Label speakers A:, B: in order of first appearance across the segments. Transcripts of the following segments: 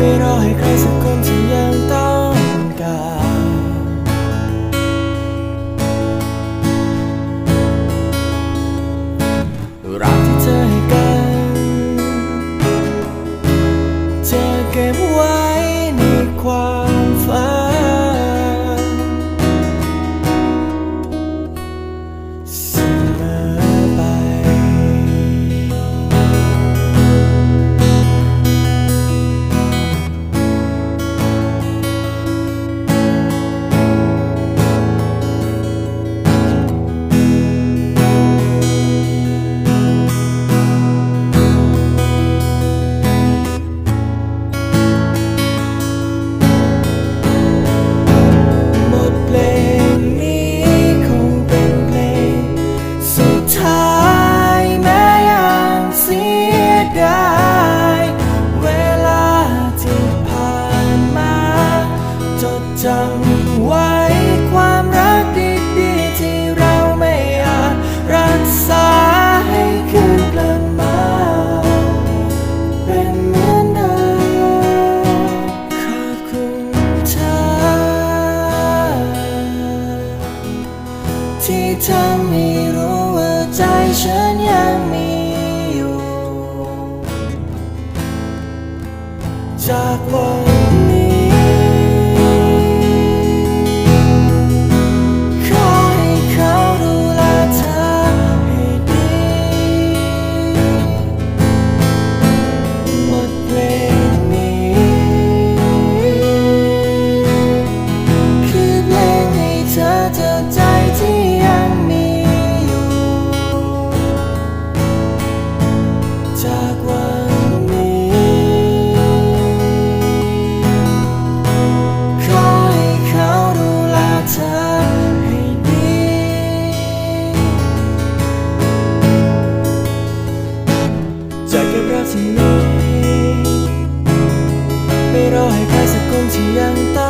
A: ไม่รอให้ใครสักคนที่ยังต้อง ที่นี้ ไม่รอให้ใครสักคนที่ยังต้องกา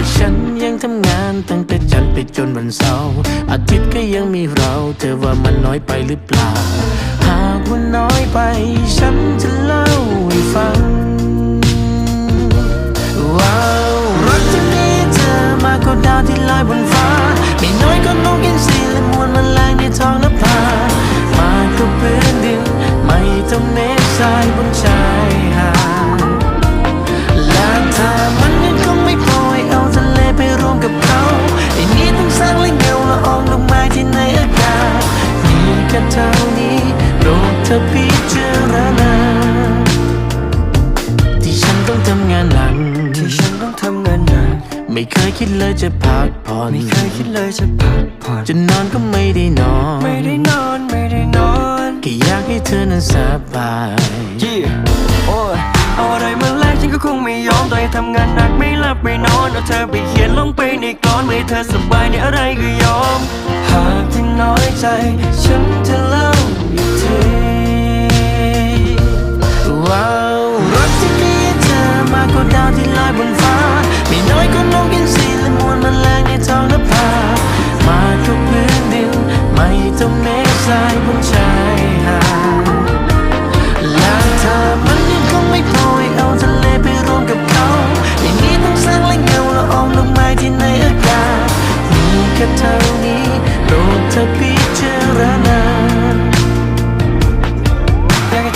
B: แต่ฉันยังทำงานตั้งแต่จันทร์ไปจนวันเสาร์อาทิตย์ก็ยังมีเรา เธอว่ามันน้อยไปหรือเปล่า หากว่าน้อยไป ฉันจะเล่าให้ฟัง ว้าวรักที่มีเธอมากกว่าดาวที่ลอยบนฟ้า ไม่น้อยก็นกอินทรีและมวลมันแมลงในท้องนภามากกว่าพื้นดิน ไม่ต้องเมฆทรายบนชายหาดและถ้ามั กับเขาไอ้นี้ต้องสร้างและเงาละอองลงมาที่ในอากาศมีแค่เท่านี้โปรดเธอพิจารณาที่ฉันต้องทำงานหนัก
C: ที่ฉันต้องทำงานหนัก
B: ไม่เคยคิดเลยจะพักผ่อน
C: ไม่เคยคิดเลยจะพักผ่อน
B: จะนอนก็ไม่ได้นอน
C: ไม่ได้นอนไม่ได้นอน
B: แค่อยากให้เธอนั้นสบาย
C: ยี่โก็คงไม่ยอมต่อให้ทำงานหนักไม่หลับไม่นอนเอาเธอไปเขียนลงไปในกลอนไม่เธอสบายในอะไรก็ยอม หากที่น้อยใจ ฉัน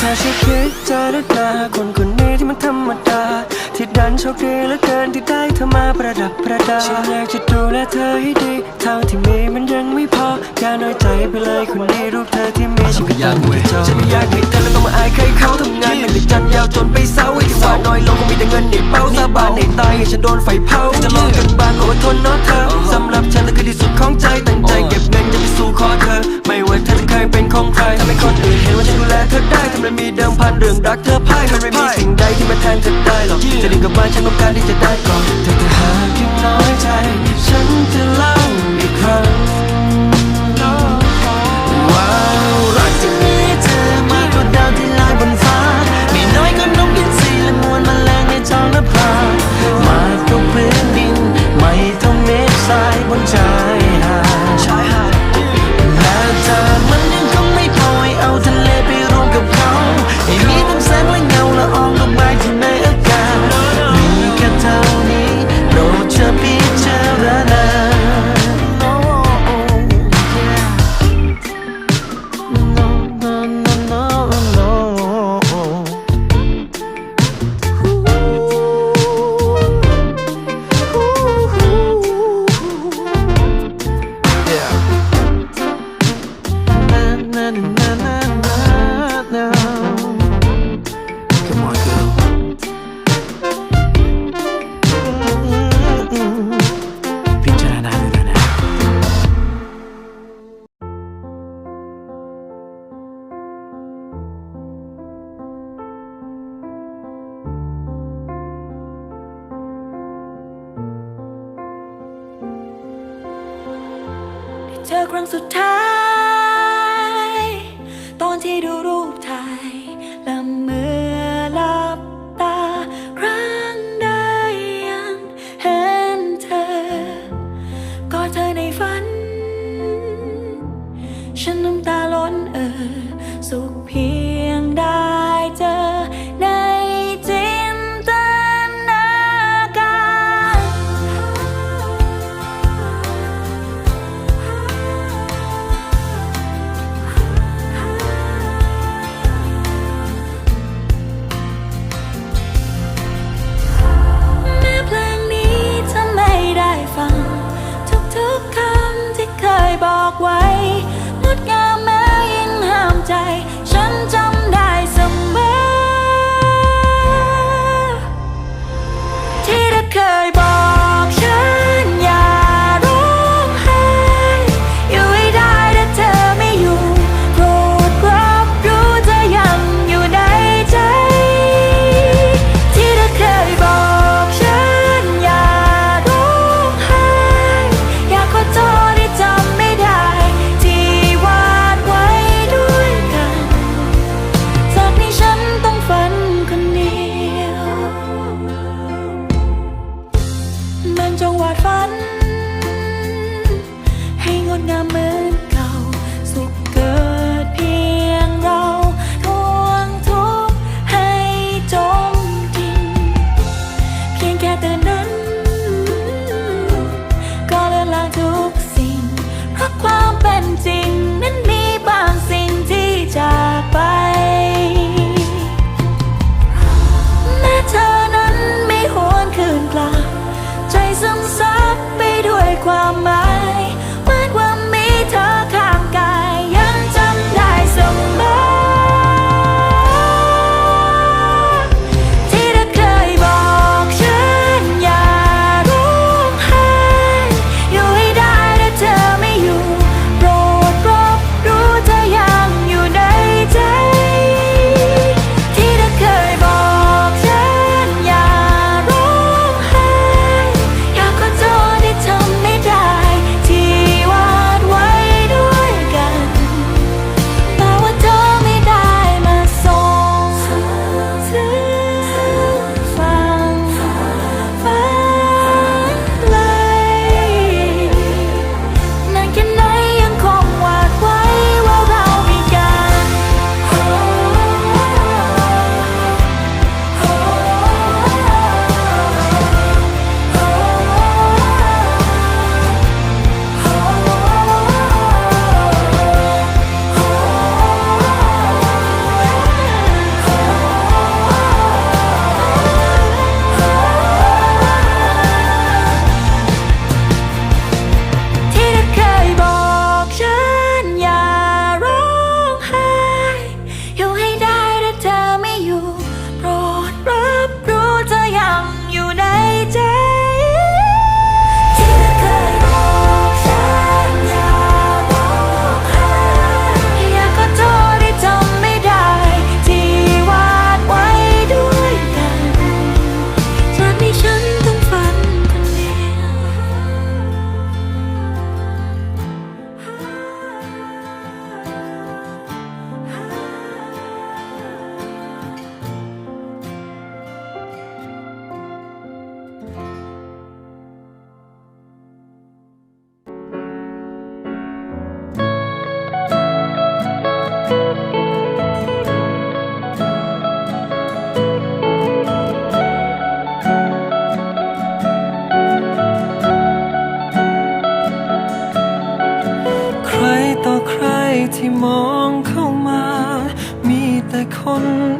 C: อยากให้เธอช่วยคิดเจอด้วยตาคนคนนี้ที่มันธรรมดา ที่ดันโชคดีเหลือเกินที่ได้เธอมาประดับประดา ฉันอยากจะดูแลเธอให้ดีเท่าที่มีมันยังไม่พอ อย่าน้อยใจไปเลยคนนี้รูปเธอที่มีฉันก็ยังไม่จบฉันไม่อยากให้เธอแล้วต้องมาอายใครเขาทำงานหนักแต่จันยาวจนไปเศร้าไอ้ที่ว่าน้อยลงคงมีแต่เงินในเป้าสาบานในตายให้ฉันโดนไฟเผาจะลองกันบ้างก็อดทนเนาะเธอสำหรับฉันนั่นคือที่สุดของใจตั้งใจเก็บเงินจะไปสู่ขอเธอ ไม่ว่าเธอจะเคยเป็นของใครทำให้คนอื่นเห็นว่าฉันดูแลเธอได้ทำไมมีเดิมพันเรื่องรักเธอพ่ายมันไม่มีสิ่งใดที่มาแทนเธอได้หรอกจะดึงกลับบ้านฉันต้องการที่จะได้ก่อนแต่ถ้าหากยังน้อยใจ ฉันจะเล่า ง
B: สุด
D: ท้าย ตอนที่ดูรูปถ่ายและเมือหลับตา ครั้งใดยังเห็นเธอ ก็เธอในฝัน ฉันน้ำตาล้นเออ สุขเพียง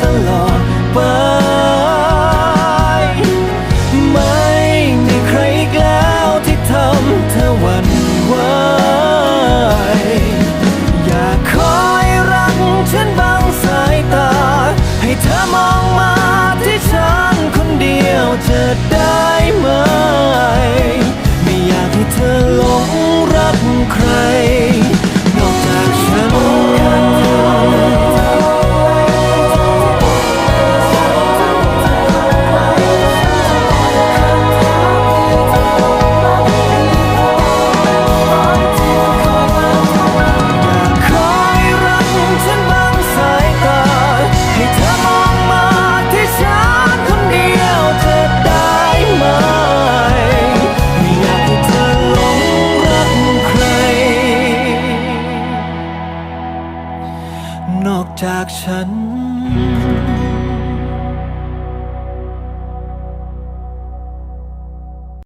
E: 灯笼